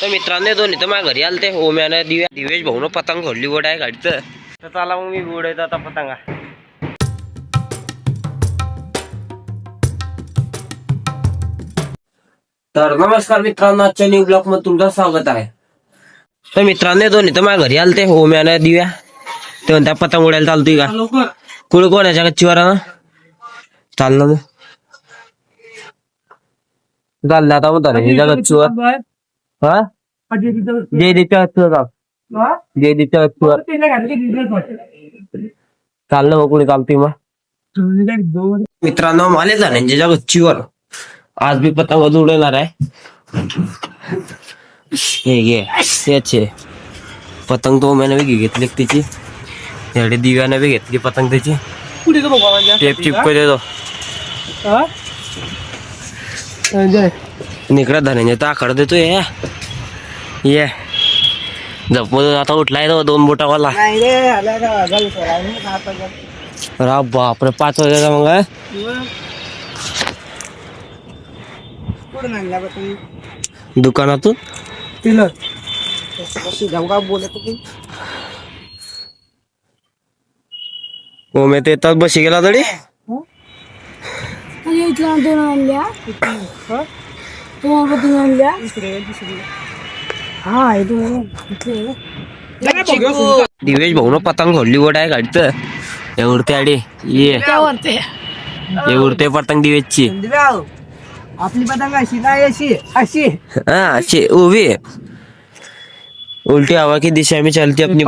तर मित्रांनो दोन्ही तर माझ्या घरी आलते ओम्यानं दिव्या. दिवेश भाऊनं पतंग घडली गोड आहे गाडीचं तर चला मग मी उडायचं आता पतंगा. तर नमस्कार मित्रांनो आजच्या न्यू ब्लॉगमध्ये तुमचं स्वागत आहे. तर मित्रांनो दोन्ही तर माझ्या घरी आलते ओम्यानं दिव्या. ते म्हणतात पतंग उडायला चालतोय का? कुठे कोणाच्या गच्चीवर ना? चाललं चाललं आता धरणीच्या गच्चीवर हा? जयदीपच्या गच्चीवर जाऊ जयदीपच्या गच्चीवर चाललं मग कुणी चालतोय मग. मित्रांनो माले धनंजयच्या गच्चीवर आज मी पतंग उडवणार आहे. हे घे आहे पतंग तो मैंने बी घेतली एक तिची. एवढी दिव्याने बी घेतली पतंग त्याची टेप चिपको देतो निकडा धनंजय तर आकडा देतोय ये ये. झपमधून आता उठलाय तो दोन बोटावाला. रा बापरे पाच वाजायचा मग दुकानातून? हो मी ते येतात बशी गेला तरी? आणि इथल्या दोन आणल्या तुम्हाला दोन आणल्या हा हे दोन इथे. दिवेश भाऊ पतंग घडली गोड आहे गाडीचं हे उडते आडी ये त्यावरती हे उडते पतंग दिवेशची आपली पतंग अशी नाही अशी अशी हा अशी उभी आहे. उलटी हवा की दिशा में चलती अपनी.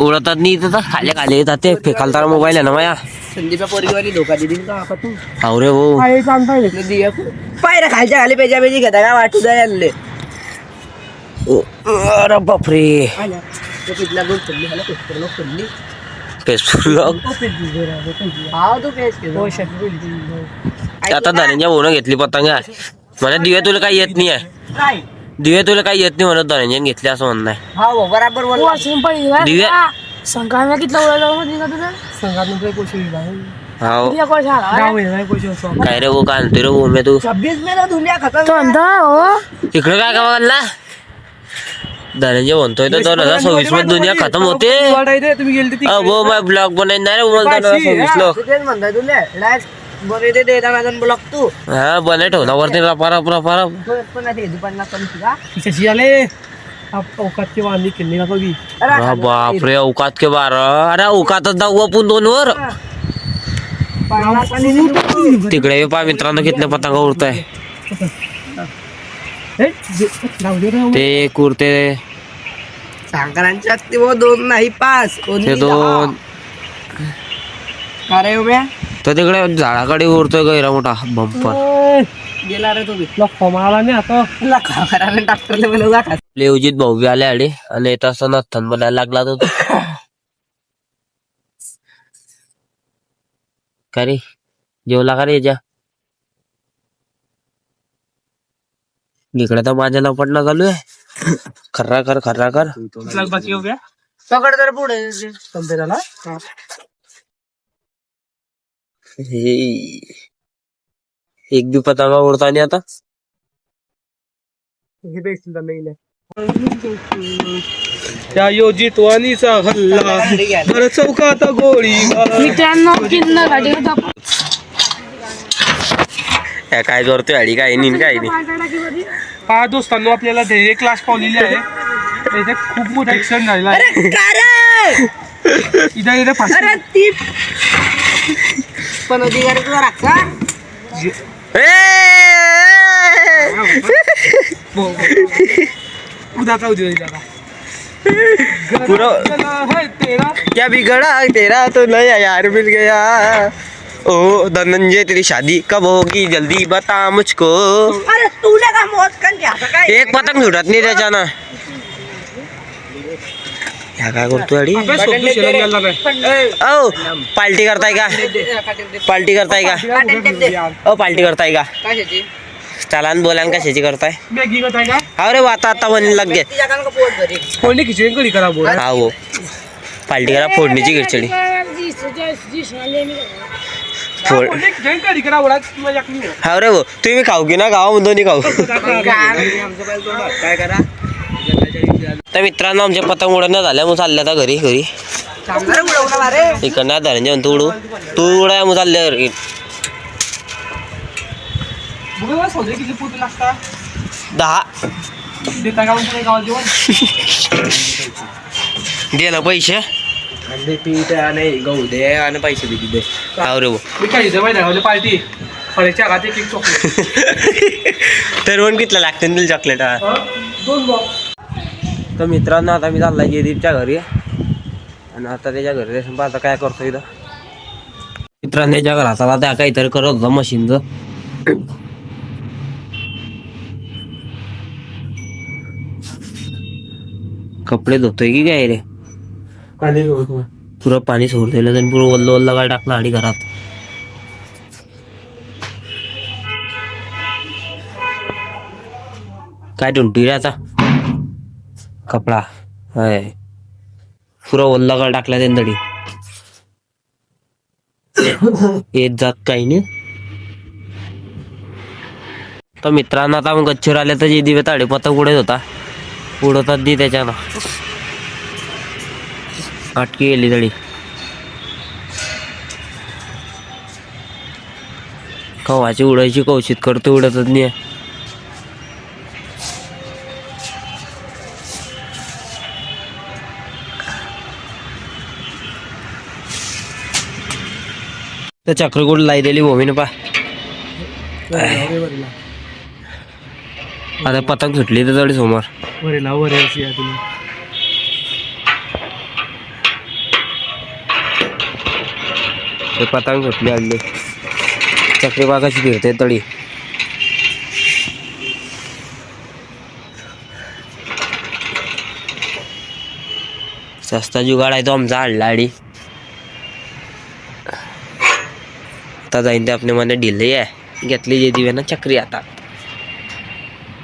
उडतात नाही इथं खाले खाले येतात ते. फेकाल तारा मोबाईल आहे ना माया. संदीपा पोरगीवाली धोका दिली का आपण तू. अरे हो पाय रे खालच्या खाली पेजा पेजी घेता का? वाटू अरे बापरे. फेसबुक आता धनंजय भाऊन घेतली पतंग. मला दिव्या तुला काही येत नाही आहे काय दिव्या तुला काही येत नाही म्हणत धनंजय घेतली असं म्हणणं आहे हा भाऊ, बराबर बोल वाचून पडली बरं दिव्या. का? संक्रांत कितला उडाला माहिती का तुझं हाव किती कोण झाला काय रे वो काय आणतोय रे वो मी तू छब्बीस मे ना दुनिया खतम तो म्हणतो हो इकडे काय का बघायला धनंजय म्हणतोय तर दोन हजार सव्वीसमध्ये दुनिया खतम होते अहो मैं ब्लॉग बनायला नाही रे मग दोन हजार सव्वीस लो बरे ते देता माझा ब्लॉक तू. हा बनाय ठेव ना वरती रपा रप रपा रप तो पण नाही दुपारला कमी तुला. हा बापरे अवकात के बारा. अरे अवकातच जाऊ आपण दोन वर तिकडे ये पा मित्रांनो कितने पतंग उडताय. ते एक उडते संक्रांतच्या ते वो दोन नाही पाच ते दोन. उभ्या? तर तिकडे झाडाकडे उडतोय गैरा मोठा बंपर. गेला रे डॉक्टरला का लेवजीत भाऊ बी आले आणि तसं नथन बनायला लागला तो का रे? जेवला का रे याच्या? इकडे तर माझ्या लपटणं चालू आहे. खर्रा कर खर्रा कर पकड तर पुढे. हे एक बी पतंगा उडता नाही आता. त्या योजित वाणीचा हल्ला. भर चौकात गोळी मित्रांनो किन्न गाडी काय करतोय अडी काय नाही काय नाही. हा दोस्तांनो आपल्याला धैर्य क्लास पावलेली आहे. इथे खूप मोठा ऍक्सिडेंट झालेला आहे. इथे इथे फाशी. अरे ती पण अधिकारी तुला राखा उद्याचा उद्या होईल आता. पूरा चला, है तेरा क्या बिगड़ा तेरा तो नया यार मिल गया ओ धनंजय तेरी शादी कब होगी जल्दी बता मुझको अरे तुला का मौत कर क्या काय एक पतंग सुटत नाही त्याच्यानं ह्या काय करतोय अडी? ओ पार्टी करताय का पार्टी करताय का ओ पार्टी करताय का कशाची त्याला बोलान करताय का काय? का अरे वाता आता म्हणून लग कोणी खिचडी कधी करा बोल हा। हो पार्टी करा फोडणीची खिचडी। फोड हा रे भाऊ तुम्ही खाऊ की ना गावा दोन्ही खाऊ काय करा। तर मित्रांनो आमच्या पतंग झाल्या मग चालल्या आता घरी घरी. इकडनं धनंजय म्हणतो उडू तू उडाय मग चालल्या घरी दहा. देता का गावात जेवण दे ना पैसे. पीठ आणि गहू दे आणि पैसे दे दे रे भाऊ. मी काही इथे माहिती आहे पार्टी. फळेच्या आगात एक एक चॉकलेट. तर पण कितलं लागते तुला चॉकलेट? दोन बॉक्स तर मित्रांनो आता मी चाललाय जयदीपच्या घरी. आणि आता त्याच्या घरी जाऊन आता काय करतो इथं. मित्रांनो त्याच्या घरात आला त्या काहीतरी करत होता मशीनचं कपडे धुतोय की काय रे? पुरं पाणी सोडलेलं आणि पुरं वल्ल वल्ल काय टाकलं आणि घरात. काय टुंटी रे आता? कपडा हाय. पुरा ओल्ला टाकला त्यांनी दडी येत जात काही नाही. तर मित्रांनो आता मग गच्चीवर आले तर जे दिवे ताडे पतंग उडत होता. उडवतात दी त्याच्यानं. अटकी गेली दडी कवाची उडायची कौशित करतो उडतच नाही. त्या चक्रकूट लायलेली भूमीने पा आता पतंग सुटली तर थोडी समोर. ते पतंग सुटली आणली चक्री कशी फिरते तळी. सस्ता जुगाड आहे तो आमचा आणला आणि आता जाईन ते आपले મને ढिले आहे. घेतली जे दिवे ना चक्री आता.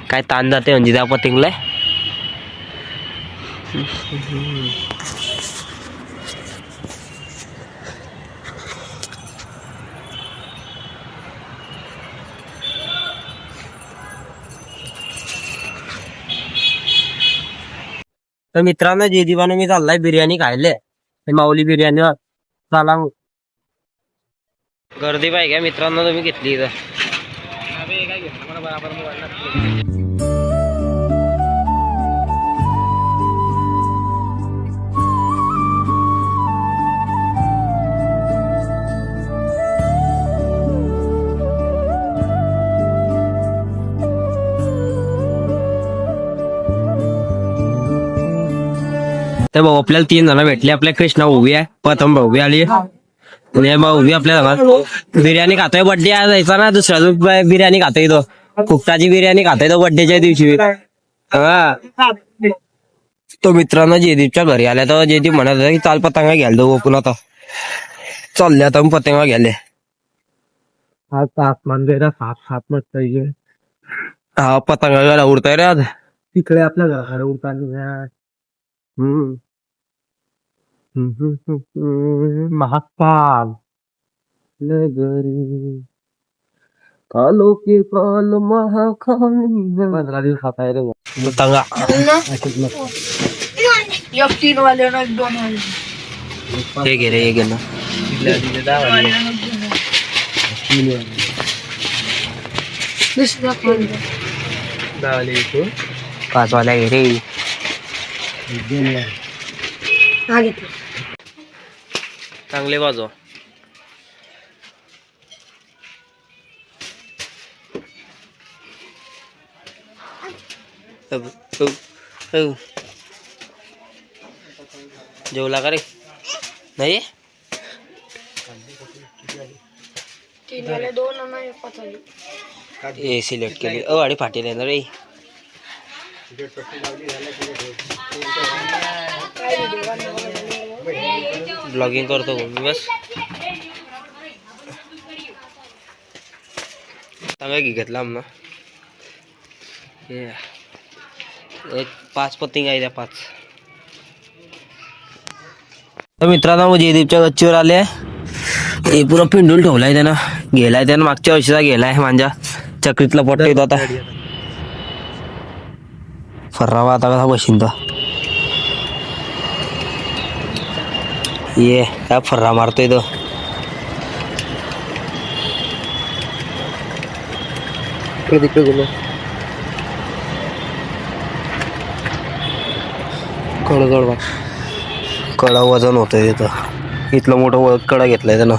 काय ताण जाते म्हणजे त्या पतिंगला तर मित्रांनो जे दिवाने मी चाललाय बिर्याणी खायले. माऊली बिर्याणी चाला मग. गर्दी पाहिजे का मित्रांनो तुम्ही घेतली इथं. तर भाऊ आपल्याला तीन जण भेटले. आपल्या कृष्णा उभी आहे प्रथम भाऊ आली उभी आपल्या घरात बिर्याणी खातोय बर्थडे आज जायचा ना दुसऱ्या दिवशी बिर्याणी खातोय तो. कुकटाची बिर्याणी खातोय तो बर्थडेच्या दिवशी. हा. तो मित्रांनो जयदीपच्या घरी आल्या तर जयदीप म्हणत होता की चाल पतंगा घ्यायला जाऊ आपण आता. चालले आता मग पतंगा घ्यायले. हात हात मान गैरा हात हात मत पाहिजे हा पतंगा घ्यायला उडताय रे आज. तिकडे आपल्या घराकडे उडताना. हम्म. महाकाल. नगरी. कालो के काल महाकाली. पंधरा दिवसात आहे रे. पतंगा एक तीन वाले ना एक दोन वाले हे घे रे हे घे ना. दुसऱ्या वाले. पाच वाल्या घे रे. हा घेतलं चांगले बाजू जेवला का रे? नाही? तीन वाले दोन आणि एक पाच वाले हे सिलेक्ट केली. अ आणि फाटेल आहे. ना रे ब्लॉगिंग करतो मी बस. सांगा की घेतला आम्हा हे एक पाच पत्तिंग आहे त्या पाच. तर मित्रांनो म्हणजे जयदीपच्या गच्चीवर आले. हे पुरा पिंडूल ठेवलाय त्यानं. गेलाय त्यानं मागच्या वर्षीचा गेलाय माझ्या. चक्रीतला पट्टा येतो आता. फर्रावा आता कसा बशीन ये काय फर्रा मारतोय तो तिकडे गेलो। कळ कळ बा कडा वजन होतंय तिथं. इथलं मोठं व कडा घेतलाय त्यानं.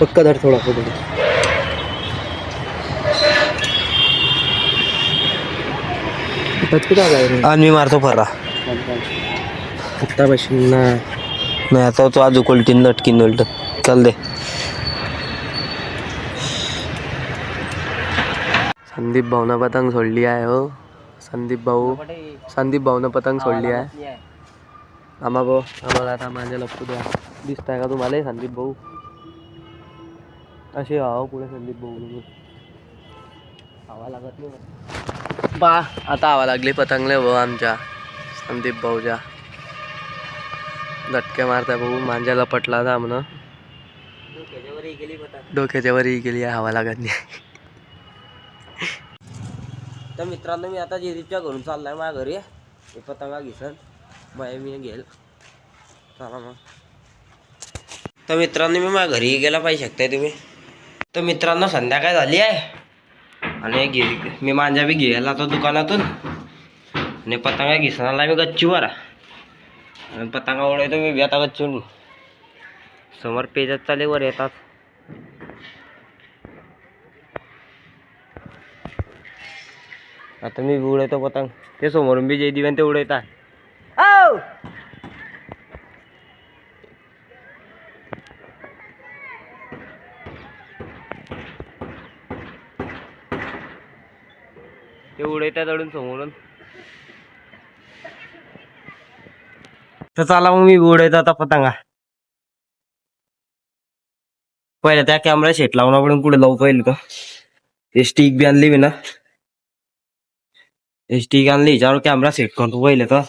पक्का धर थोडा आहे आणि मी मारतो फर्रा. आत्ता बशीन ना. नाही आता तो आज कोलटीन नटकीन उलट. चल दे. संदीप भाऊनं पतंग सोडली आहे हो. संदीप भाऊ संदीप भाऊनं पतंग सोडली आहे. आम्हा भाऊ आम्हाला आता माझ्या लपू द्या. दिसताय का तुम्हाला संदीप भाऊ? असे आहो पुढे संदीप भाऊ हवा लागत नाही. बा आता हवा लागली पतंगले भाऊ आमच्या संदीप भाऊच्या. लटके मारताय भाऊ मांजाला पटला था म्हणून डोक्याच्या वरही गेली आहे हवा लागत नाही. तर मित्रांनो मी आता जेरीच्या घरून चाललाय माझ्या घरी. हे पतंगा घेसन. बाय मी घेल. चला मग. तर मित्रांनो मी माझ्या घरी गेला पाहिजे शकताय तुम्ही. तर मित्रांनो संध्याकाळ झाली आहे. आणि घे मी मांजा बी घ्यायला आता दुकानातून. आणि पतंगा घेसनाला मी गच्चीवर आणि पतंगा उडवतो मी बी आता समोर पेजत चाले वर येतात. आता मी उडवतो पतंग. ते समोरून बी जे दिव्यान ते उडवतात. ते उडवतात अडून समोरून. तर चला मग मी उडवतो आता पतंगा. पहिल्या त्या कॅमेरा शेट लावून आपण कुठे लावू पाहिजे का ते स्टिक बी आणली मी ना. ते स्टिक आणली हिच्यावर कॅमेरा सेट करतो पहिले तर.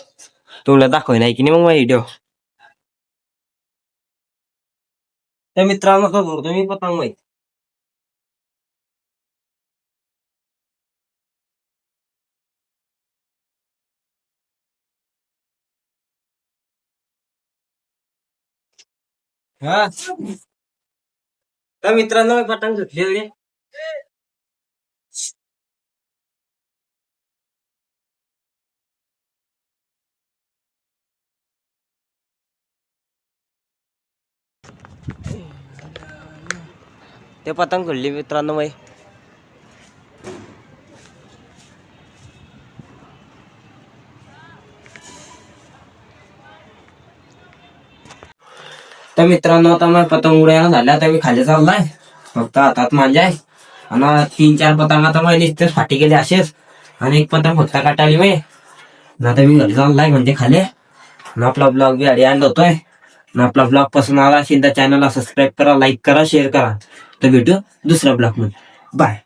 तुला दाखवाय नाही की नाही मग व्हिडिओ त्या मित्रांनो कसं करतो मी पतंग माहिती. हा? त्या मित्रांनो मी पतंग सुटली ते पतंग घडली मित्रांनो माही तर मित्रांनो आता मग पतंग उडायला झाल्या. आता मी खाली चाललाय. फक्त हातात माझ्या आहे. आणि तीन चार पतंग आता मग नुसतेच फाटी गेले असेच आणि एक पतंग फक्त काटाली मी आणि आता मी घरी चाललाय म्हणजे खाली. आणि आपला ब्लॉग बी अडी आणला होतोय. आणि आपला ब्लॉग पसंत आला. असेल तर चॅनलला सबस्क्राईब करा लाईक करा शेअर करा. तर भेटू दुसऱ्या ब्लॉगमध्ये. बाय